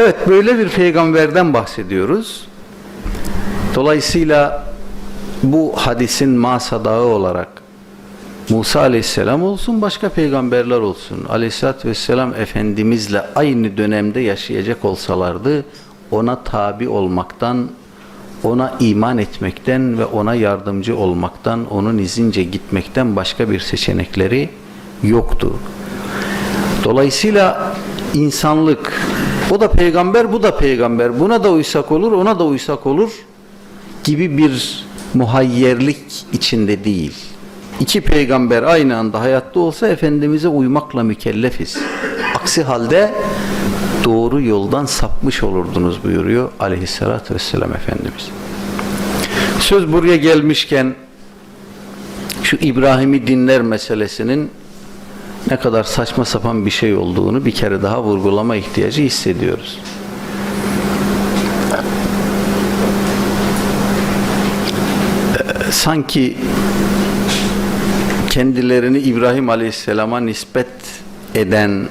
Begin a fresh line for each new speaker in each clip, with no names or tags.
Evet böyle bir peygamberden bahsediyoruz. Dolayısıyla bu hadisin masadağı olarak Musa aleyhisselam olsun başka peygamberler olsun aleyhissalatü vesselam Efendimizle aynı dönemde yaşayacak olsalardı ona tabi olmaktan ona iman etmekten ve ona yardımcı olmaktan onun izince gitmekten başka bir seçenekleri yoktu. Dolayısıyla insanlık o da peygamber bu da peygamber buna da uysak olur ona da uysak olur gibi bir muhayyerlik içinde değil. İki peygamber aynı anda hayatta olsa Efendimiz'e uymakla mükellefiz. Aksi halde doğru yoldan sapmış olurdunuz buyuruyor aleyhissalatü vesselam Efendimiz. Söz buraya gelmişken şu İbrahim'i dinler meselesinin ne kadar saçma sapan bir şey olduğunu bir kere daha vurgulama ihtiyacı hissediyoruz. Ee, Sanki kendilerini İbrahim Aleyhisselam'a nispet eden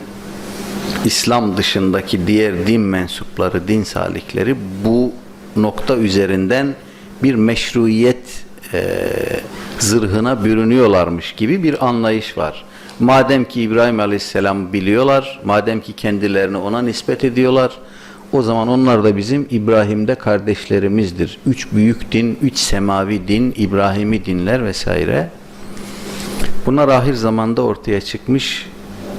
İslam dışındaki diğer din mensupları, din salikleri bu nokta üzerinden bir meşruiyet e, zırhına bürünüyorlarmış gibi bir anlayış var. Madem ki İbrahim Aleyhisselam biliyorlar, madem ki kendilerini ona nispet ediyorlar, o zaman onlar da bizim İbrahim'de kardeşlerimizdir. Üç büyük din, üç semavi din, İbrahim'i dinler vesaire. Bunlar ahir zamanda ortaya çıkmış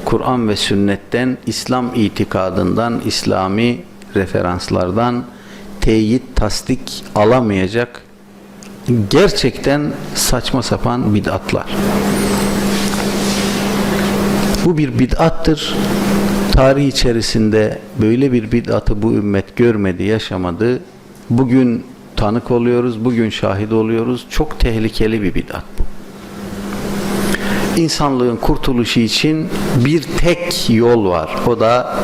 Kur'an ve sünnetten, İslam itikadından, İslami referanslardan teyit, tasdik alamayacak gerçekten saçma sapan bid'atlar. Bu bir bid'attır. Tarih içerisinde böyle bir bid'atı bu ümmet görmedi, yaşamadı. Bugün tanık oluyoruz, bugün şahit oluyoruz. Çok tehlikeli bir bid'at bu insanlığın kurtuluşu için bir tek yol var. O da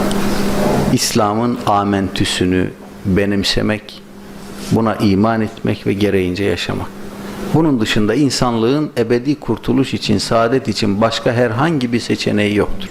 İslam'ın amentüsünü benimsemek, buna iman etmek ve gereğince yaşamak. Bunun dışında insanlığın ebedi kurtuluş için, saadet için başka herhangi bir seçeneği yoktur.